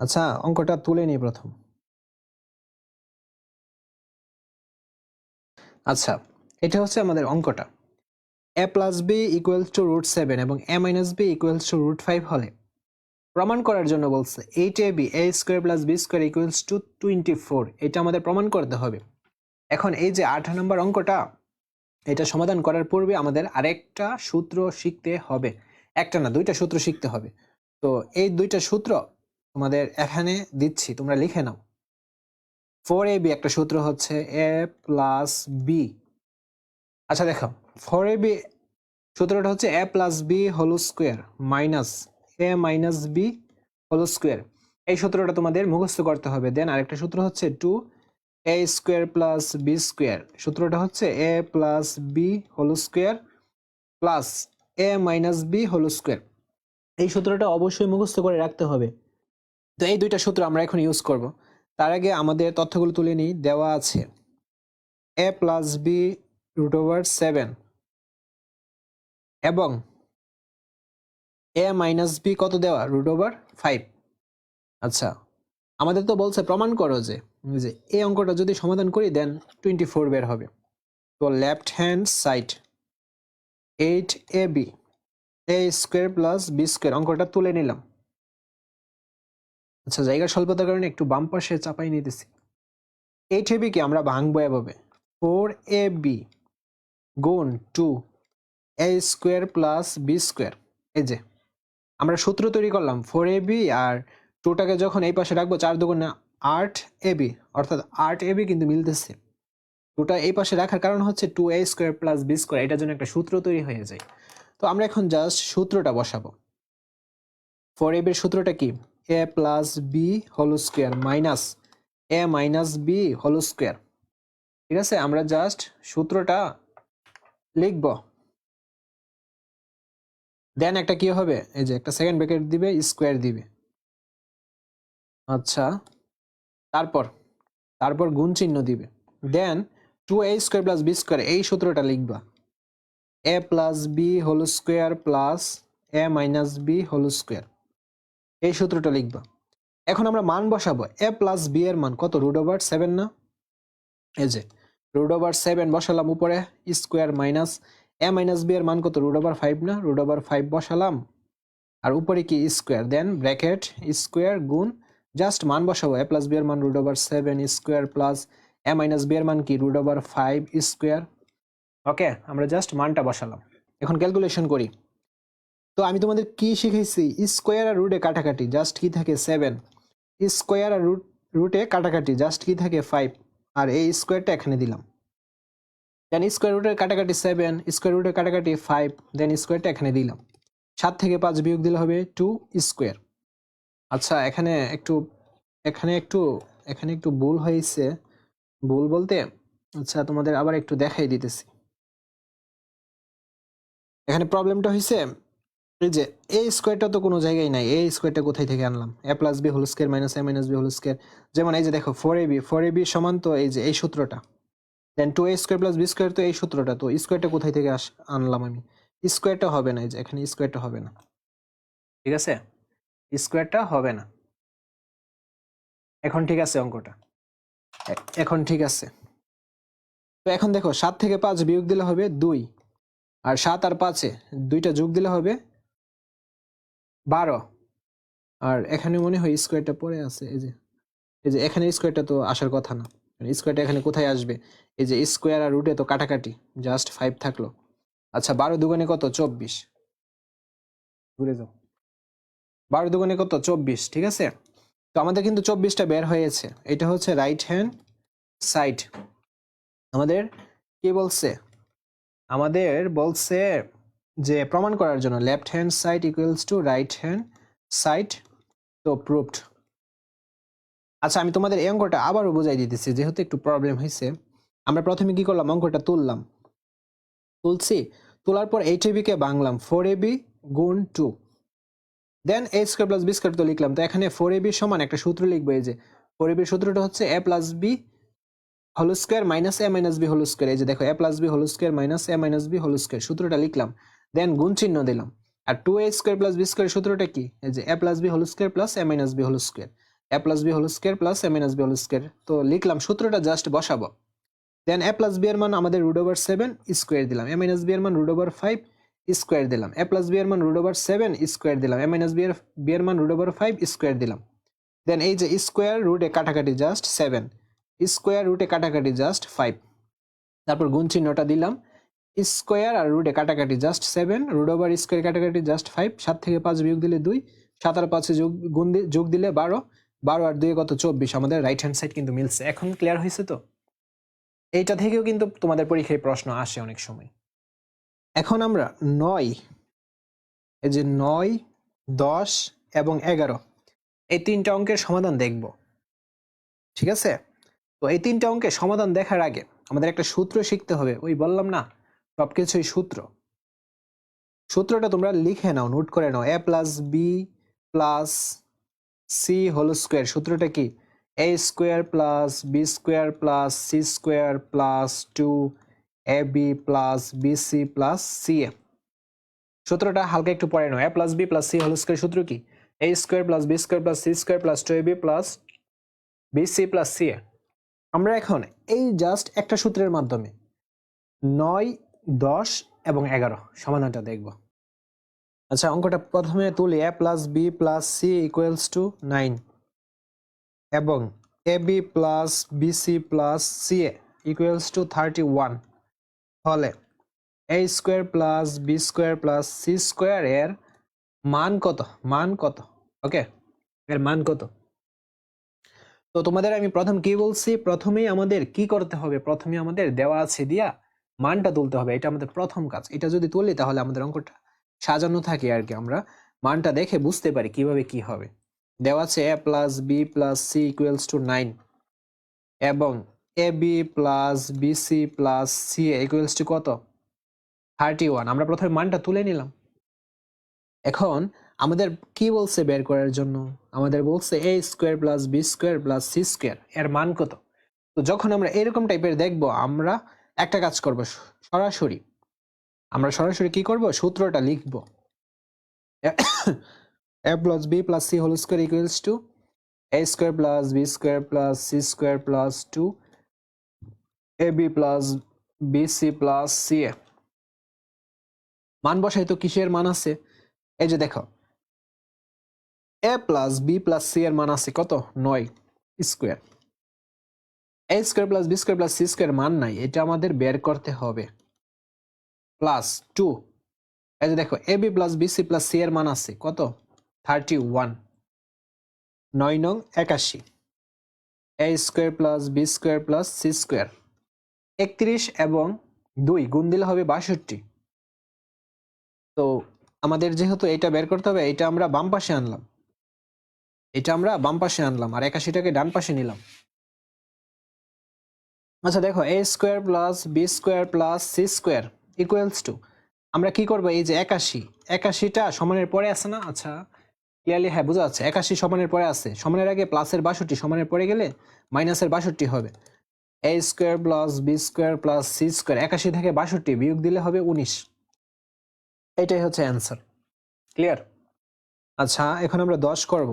আচ্ছা অঙ্কটা তুলে নিই প্রথম। আচ্ছা এটা হচ্ছে আমাদের অঙ্কটা। A plus B equals to root seven এবং A minus B equals to root five হলে প্রমাণ করার জন্য বলছে eight A B A square plus B square equals to twenty four এটা আমাদের প্রমাণ করতে হবে। এখন এই যে আঠারো নম্বর অঙ্কটা, এটা সমাধান করার পূর্বে আমাদের আরেকটা সূত্র শিখতে হবে। একটা না, দুইটা সূত্র শিখতে হবে। তো এই দুইটা সূত্র তোমাদের এখানে দিচ্ছি, তোমরা লিখে নাও। ফোর এ বি একটা সূত্র হচ্ছে এ প্লাস বি আচ্ছা দেখো ফোর এ বি সূত্রটা হচ্ছে A plus B whole square minus A minus B whole square এই সূত্রটা তোমাদের মুখস্থ করতে হবে। দেন আরেকটা সূত্র হচ্ছে two A square plus B square সূত্রটা হচ্ছে A plus B whole square plus A minus B whole square এই সূত্রটা অবশ্যই মুখস্থ করে রাখতে হবে। তো এই দুইটা সূত্র আমরা এখন ইউজ করব। তার আগে আমাদের তথ্যগুলো তুলে নিই, দেওয়া আছে। A plus B root over seven এবং এ মাইনাস বি কত দেওয়া? রুট ওভার ফাইভ আচ্ছা আমাদের তো বলছে, প্রমাণ করো যে যে এই অঙ্কটা যদি সমাধান করি দেন টোয়েন্টি ফোর বের হবে। তো left hand side eight A B A square plus B square অঙ্কটা তুলে নিলাম। আচ্ছা জায়গা স্বল্পতার কারণে একটু বাম পাশে চাপাই নিতেছি। এইট এ বিকে আমরা ভাঙবো এভাবে? ফোর এ বি গুণ two A square plus B square. এই যে, আমরা সূত্র তৈরি করলাম ফোর এ বি আর টুটাকে যখন এই পাশে রাখব চার দুগুণে আট এ বি, অর্থাৎ আট এ বি কিন্তু মিলতেছে। টুটা এই পাশে রাখার কারণ হচ্ছে two A square plus B square, এটার জন্য একটা সূত্র তৈরি হয়ে যায়। তো আমরা এখন জাস্ট সূত্রটা বসাবো। ফোর এ বির সূত্রটা কি? A plus B whole square minus A minus B whole square ঠিক আছে, আমরা জাস্ট সূত্রটা লিখব। দেন একটা কি হবে? এই যে একটা সেকেন্ড ব্র্যাকেট দিবে স্কোয়ার দিবে। আচ্ছা তারপর তারপর গুণ চিহ্ন দিবে। Then two A square plus B square এই সূত্রটা লিখবা। A plus B whole square plus A minus B whole square এই সূত্রটা লিখবা। এখন আমরা মান বসাবো। এ প্লাস বি এর মান কত? রুট ওভার সেভেন না? এই যে রুট ওভার সেভেন বসালাম উপরে square minus A minus B এর মান কত? রুট ওভার ফাইভ না? রুট ওভার ফাইভ বসালাম। আর উপরে কি? স্কোয়ার দেন ব্র্যাকেট স্কোয়ার গুণ জাস্ট মান বসাবো। এ প্লাস বি এর মান root over seven square plus A minus B এর মান কি? Root over five square okay আমরা জাস্ট মানটা বসালাম। এখন ক্যালকুলেশন করি। তো আমি তোমাদের কি শিখেছি স্কোয়ার আর রুটে কাটাকাটি জাস্ট কি থাকে সেভেন স্কোয়ার আর রুট রুটে কাটাকাটি জাস্ট কি থাকে ফাইভ আর এই স্কোয়ারটা এখানে দিলাম। দেন স্কোয়ার রুটের কাটাকাটি সেভেন স্কোয়ার রুটের কাটাকাটি ফাইভ দেন স্কোয়ারটা এখানে দিলাম। সাত থেকে পাঁচ বিয়োগ দিলে হবে টু স্কোয়ার আচ্ছা এখানে একটু এখানে একটু এখানে একটু ভুল হয়েছে। ভুল বলতে আচ্ছা তোমাদের আবার একটু দেখাই দিতেছি। এখানে প্রবলেমটা হয়েছে যে এই স্কোয়ারটা তো কোনো জায়গায় নাই। এই স্কোয়ারটা কোথায় থেকে আনলাম? A plus B whole square minus A minus B whole square যেমন এই যে দেখো four A B four A B সমান তো এই যে, এই সূত্রটা। Then two A square plus B square তো এই সূত্রটা। তো স্কোয়ারটা কোথায় থেকে আস, আনলাম আমি? স্কোয়ারটা হবে না এই যে, এখানে স্কোয়ারটা হবে না। ঠিক আছে? স্কোয়ারটা হবে না। এখন ঠিক আছে অঙ্কটা? এখন ঠিক আছে। তো এখন দেখো, সাত থেকে পাঁচ বিয়োগ দিলে হবে দুই। আর সাত আর পাঁচে দুইটা যোগ দিলে হবে বারো। আর এখানে মনে হয় স্কোয়ারটা পড়ে আছে, এই যে এই যে, এখানে স্কোয়ারটা তো আসার কথা না। স্কোয়ারটা এখানে কোথায় আসবে? এই যে স্কোয়ার আর রুটে তো কাটাকাটি জাস্ট ফাইভ থাকল। আচ্ছা বারো দুগুণে কত? চব্বিশ। ঘুরে যাও। বারো দুগুণে কত? চব্বিশ, ঠিক আছে? তো আমাদের কিন্তু চব্বিশটা বের হয়েছে। এটা হচ্ছে রাইট হ্যান্ড সাইড আমাদের কি বলছে? আমাদের বলছে যে প্রমাণ করার জন্য left hand side equals to right hand side তো প্রুফড আচ্ছা আমি তোমাদের এই অঙ্কটা আবারও বুঝাই দিতেছি, যেহেতু একটু প্রবলেম হয়েছে আমরা প্রথমে কি করলাম? অঙ্কটা তুললাম। তুলছি। তোলার পর এইট কে বাংলাম ফোর এ বি গুণ two then A square plus B square তো লিখলাম। তো এখানে ফোর এ বি সমান একটা সূত্র লিখব, এই যে। ফোর এ বির সূত্রটা হচ্ছে A plus B whole square minus A minus B whole square এই যে দেখো A plus B whole square minus A minus B whole square সূত্রটা লিখলাম। দেন গুণ চিহ্ন দিলাম। আর two A square plus B square সূত্রটা কি? যে A plus B whole square plus A minus B whole square A plus B whole square plus A minus B whole square তো লিখলাম, সূত্রটা জাস্ট বসাবো। দেন এ প্লাস বি এর মান আমাদের রুট ওভার সেভেন স্কোয়ার দিলাম। এ মাইনাস বি এর মান রুট ওভার ফাইভ স্কোয়ার দিলাম। এ প্লাস বি এর মান রুট ওভার সেভেন স্কোয়ার দিলাম। এ মাইনাস বি এর বি এর মান রুট ওভার ফাইভ স্কোয়ার দিলাম। দেন এই যে স্কোয়ার রুটে কাটাকাটি জাস্ট সেভেন স্কোয়ার রুটে কাটাকাটি জাস্ট ফাইভ তারপর গুণ চিহ্নটা দিলাম। স্কোয়ার আর রুটে কাটাকাটি just seven root over square কাটাকাটি জাস্ট ফাইভ সাত থেকে পাঁচ বিয়োগ দিলে দুই, সাত আর পাঁচে যোগ, গুণ দিয়ে যোগ দিলে বারো বারো আর দুই কত চব্বিশ, আমাদের রাইট হ্যান্ড সাইড কিন্তু মিলছে। এখন ক্লিয়ার হয়েছে তো? এইটা থেকেও কিন্তু তোমাদের পরীক্ষায় প্রশ্ন আসে অনেক সময়। এখন আমরা নয়, এই যে নয়, দশ এবং এগারো, এই তিনটা অঙ্কের সমাধান দেখব। ঠিক আছে? তো এই তিনটা অঙ্কের সমাধান দেখার আগে আমাদের একটা সূত্র শিখতে হবে। ওই বললাম না সবকিছুই সূত্র। সূত্রটা তোমরা লিখে নাও, নোট করে নাও। A plus B plus C whole square সূত্রটা কি? A square plus B square plus C square plus two A B plus B C plus C A সূত্রটা হালকা একটু পড়ে নাও। A plus B plus C whole square সূত্র কি? A square plus B square plus C square plus two A B plus B C plus C A আমরা এখন এই just একটা সূত্রের মাধ্যমে নয় দশ এবং এগারো। সমাধানটা দেখব। আচ্ছা অঙ্কটা প্রথমে তুলি। A plus B plus C equals to nine এবং A B plus B C plus C A equals to thirty one হলে A square plus B square plus C square এর মান কত? মান কত? ওকে এর মান কত? তো তোমাদের আমি প্রথম কি বলছি? প্রথমেই আমাদের কি করতে হবে? প্রথমে আমাদের দেওয়া আছে দিয়া মানটা তুলতে হবে, এটা আমাদের প্রথম কাজ। এটা যদি তুলি তাহলে আমাদের অঙ্কটা সাজানো থাকে আর কি আমরা। মানটা দেখে বুঝতে পারি কীভাবে কি হবে। দেওয়া আছে A plus B plus C equals to nine এবং A B plus B C plus C equals to কত? থার্টি ওয়ান আমরা প্রথমে মানটা তুলে নিলাম। এখন আমাদের কি বলছে বের করার জন্য? আমাদের বলছে A square plus B square plus C square এর মান কত? তো যখন আমরা এরকম টাইপের দেখব, আমরা একটা কাজ করব সরাসরি। আমরা সরাসরি কি করব? সূত্রটা লিখব। A plus b plus c whole square equals to a square plus b square plus c square plus two a b plus b c plus c a মান বসাই তো কিসের মান আছে? এই যে দেখো। A plus b plus c এর মান আছে কত? নয় square a square plus b square plus c square মান নাই, এটা আমাদের বের করতে হবে। প্লাস টু এই যে দেখো a b plus plus c এর মান আছে, কত? থার্টি ওয়ান নয় নং একাশি। A square plus b square plus c square একত্রিশ এবং দুই গুণ দিলে হবে বাষট্টি। তো আমাদের যেহেতু এটা বের করতে হবে, এটা আমরা বাম পাশে আনলাম। এটা আমরা বাম পাশে আনলাম, আর একাশিটাকে ডান পাশে নিলাম। আচ্ছা দেখো a square plus b square plus c square equals to আমরা কি করব? এই যে একাশি। একাশিটা সমানের পরে আছে না? আচ্ছা ক্লিয়ারলি হ্যাঁ বোঝা যাচ্ছে। একাশি সমানের পরে আছে। সমানের আগে প্লাসের বাষট্টি, সমানের পরে গেলে মাইনাসের বাষট্টি হবে। A square plus b square plus c square একাশি থেকে বাষট্টি বিয়োগ দিলে হবে উনিশ। এটাই হচ্ছে অ্যান্সার ক্লিয়ার আচ্ছা এখন আমরা দশ করব।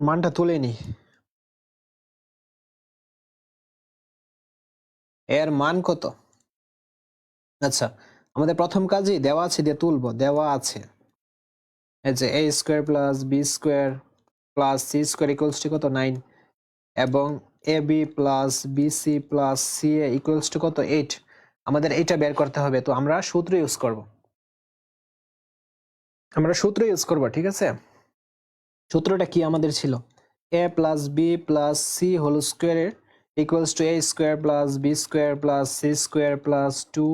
মানটা তুলে নি এর মান কত? আচ্ছা আমাদের প্রথম কাজই দেওয়া আছে দিয়ে তুলবো, দেওয়া আছে। এই যে a square plus b square plus c square equals to কত? নাইন এবং a b plus b c plus c a equals to কত? এইট আমাদের এটা বের করতে হবে, তো আমরা সূত্র ইউজ করব। আমরা সূত্র ইউজ করব, ঠিক আছে? সূত্রটা কি আমাদের ছিল? A plus b plus c whole স্কোয়ারের square plus b square plus c square plus two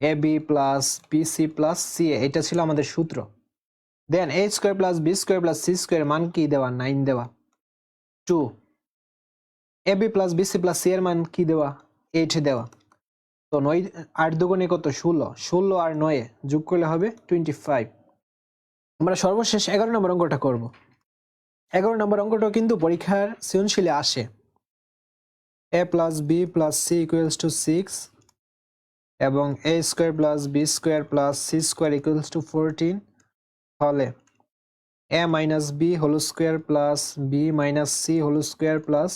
a b plus b c plus c a এটা ছিল আমাদের সূত্র। Then a square plus b square plus c square মান কি দেওয়া? Nine দেওয়া। Two a b plus b c plus c এর মান কি দেওয়া? এইট দেওয়া। তো নয়, আট দুগুণে কত? ষোলো। ষোলো আর নয়ে যোগ করলে হবে টোয়েন্টি ফাইভ আমরা সর্বশেষ এগারো নম্বর অঙ্কটা করব। এগারো নম্বর অঙ্কটা কিন্তু পরীক্ষার সৃজনশীলে আসে। A plus b plus c equals to six এবং a square plus b square plus c square equals to fourteen হলে a minus b whole square plus b minus c whole square plus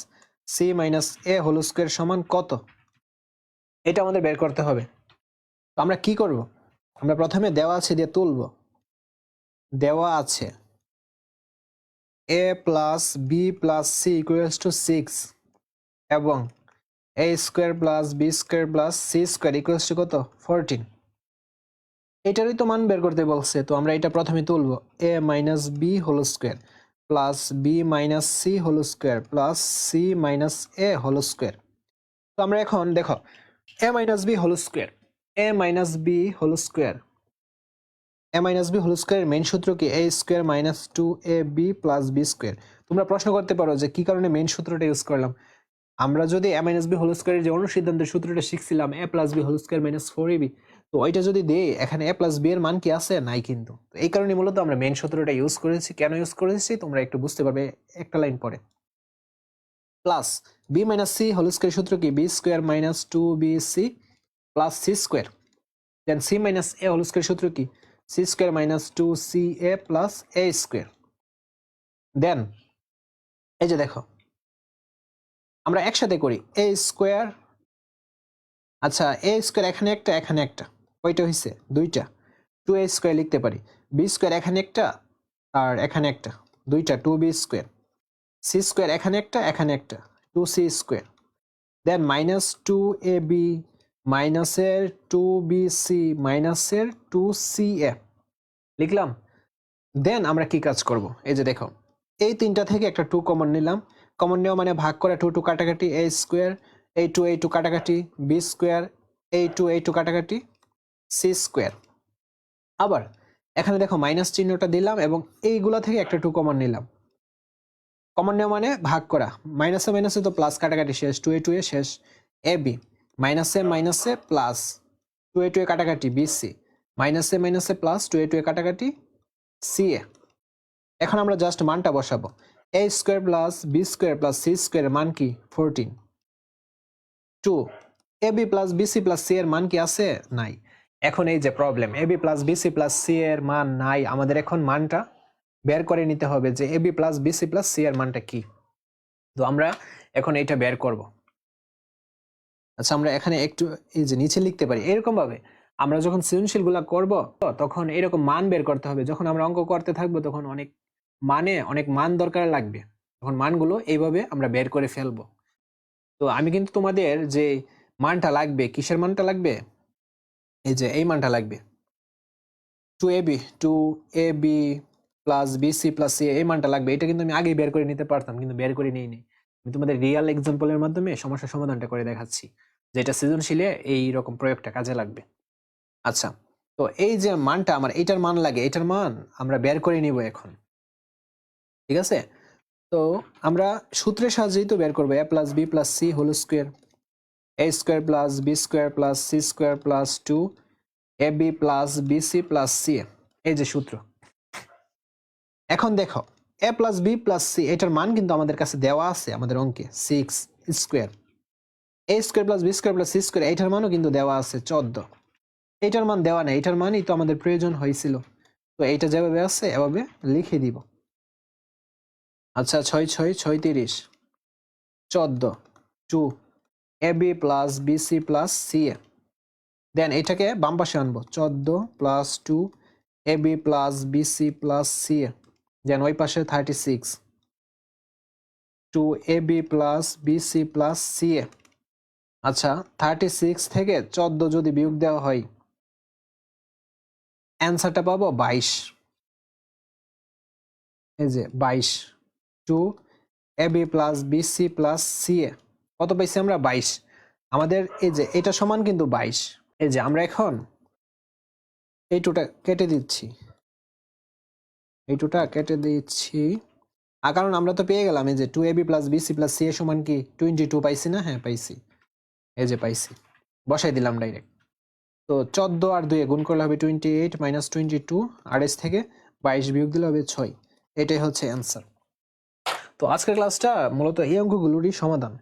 c minus a whole square সমান কত? এটা আমাদের বের করতে হবে। তো আমরা কি করব? আমরা প্রথমে দেওয়া আছে দিয়ে তুলব। দেওয়া আছে a plus b plus c equals to six এবং a square plus b square plus c square equals to কত? ফোরটিন এটারই তো মান বের করতে বলছে, তো আমরা এটা প্রথমে তুলব। A minus b whole square plus b minus c whole square plus c minus a whole square তো আমরা এখন দেখো a minus b whole square a minus b whole square a minus b whole square main সূত্র কি? A square minus two a b plus b square তোমরা প্রশ্ন করতে পারো যে কি কারণে মেইন সূত্রটা ইউজ করলাম? আমরা যদি এ মাইনাস বি হোল স্কোয়ারের যে অনুসিদ্ধান্তের সূত্রটা শিখছিলাম a plus b whole square minus four a b তো ওইটা যদি দেই, এখানে এ প্লাস বি এর মান কি আছে? নাই কিন্তু। তো এই কারণে মূলত আমরা মেন সূত্রটা ইউজ করেছি। কেন ইউজ করেছি? তোমরা একটু বুঝতে পারবে একটা লাইন পরে। Plus b minus c whole square সূত্র কি? B square minus two b c plus c square then c minus a whole square সূত্র কি? C square minus two c a plus a square then এই যে দেখো আমরা একসাথে করি। এ স্কোয়ার আচ্ছা এ স্কোয়ার এখানে একটা এখানে একটা। কয়টা হয়েছে দুইটা। টু এ স্কোয়ার লিখতে পারি। বি স্কোয়ার এখানে একটা আর এখানে একটা। দুইটা two b square c square এখানে একটা এখানে একটা। Two c square then minus two a b মাইনাসের টু বি সি মাইনাসের টু সি এ লিখলাম? দেন আমরা কি কাজ করব? এই যে দেখো, এই তিনটা থেকে একটা টু কমন নিলাম। কমন নেওয়া মানে ভাগ করে টু টু কাটাকাটি এ স্কোয়ার এই টু এই টু কাটাকাটি বি স্কোয়ার এই টু এই টু কাটাকাটি সি স্কোয়ার আবার, এখানে দেখো মাইনাস চিহ্নটা দিলাম এবং এইগুলা থেকে একটা টু কমন নিলাম। কমন নেওয়া মানে ভাগ করা। মাইনাসে মাইনাসে তো প্লাস কাটাকাটি শেষ টু এ টু এ শেষ। এ বি মাইনাসে মাইনাসে plus two a two a কাটাকাটি বি সি মাইনাসে মাইনাসে plus two a two a কাটাকাটি সি এ এখন আমরা জাস্ট মানটা বসাবো। A square plus b square plus c square মান কি? Fourteen two a b plus b c plus c এর মান কি আছে? নাই। এখন এই যে problem a b plus b c plus c এর মান নাই, আমাদের এখন মানটা বের করে নিতে হবে যে a b plus b c plus c এর মানটা কি। তো আমরা এখন এটা বের করব। আচ্ছা আমরা এখানে একটু এই যে নিচে লিখতে পারি। এরকম ভাবে আমরা যখন সৃজনশীলগুলা করব, তখন এরকম মান বের করতে হবে। যখন আমরা অঙ্ক করতে থাকব, তখন অনেক মানে অনেক মান দরকার লাগবে। তখন মানগুলো এইভাবে আমরা বের করে ফেলব। তো আমি কিন্তু তোমাদের যে মানটা লাগবে, কিসের মানটা লাগবে? এই যে এই মানটা লাগবে। Two a b two a b plus b c plus c এই মানটা লাগবে। এটা কিন্তু আমি আগেই বের করে নিতে পারতাম, কিন্তু বের করে নিই নি আমি তোমাদের রিয়াল এক্সাম্পলের মাধ্যমে সমস্যার সমাধানটা করে দেখাচ্ছি যেটা সৃজনশীলে এই রকম প্রয়োগটা কাজে লাগবে। আচ্ছা তো এই যে মানটা আমার, এইটার মান লাগে এটার মান আমরা বের করে নিব এখন। ঠিক আছে? তো আমরা সূত্রের সাহায্যেই তো বের করব। A plus b plus c whole square a square plus b square plus c square plus two a b plus b c plus c এই যে সূত্র। এখন দেখো a plus b plus c এটার মান কিন্তু আমাদের কাছে দেওয়া আছে, আমাদের অঙ্কে six square a square plus b square plus c square এটার মানও কিন্তু দেওয়া আছে চোদ্দ। এটার মান দেওয়া নেই, এটার মানই তো আমাদের প্রয়োজন হয়েছিল। তো এইটা যেভাবে আছে, এভাবে লিখে দিব। আচ্ছা ছয় ছয় ছয়, তিরিশ। চোদ্দ। Two. A, b plus b, c plus c a. Then এটাকে বাম পাশে আনব। চোদ্দ plus two, a, b plus b, c plus c a. Then ওই পাশে thirty six. Two, a, b plus b, c plus c a. আচ্ছা thirty six থেকে চোদ্দ যদি বিয়োগ দেওয়া হয়, অ্যান্সারটা পাবো বাইশ। এই যে বাইশ। Two a b plus b c plus c a. কত পাইছি আমরা? বাইশ। আমাদের এই যে এটা সমান কিন্তু বাইশ। এই যে আমরা এখন এই টুটা কেটে দিচ্ছি। এই টুটা কেটে দিচ্ছি। আর কারণ আমরা তো পেয়ে গেলাম এই যে two a b plus b c plus c a সমান কি টোয়েন্টি টু পাইছি না? হ্যাঁ পাইছি। এই যে পাইছি। বসাই দিলাম ডাইরেক্ট। তো চোদ্দ আর দুয়ে গুণ করলে হবে twenty eight minus twenty two. আড়াইশ থেকে বাইশ বিয়োগ দিলে হবে ছয়। এটাই হচ্ছে অ্যান্সার। তো আজকের ক্লাসটা মূলত এই অঙ্কগুলোরই সমাধান।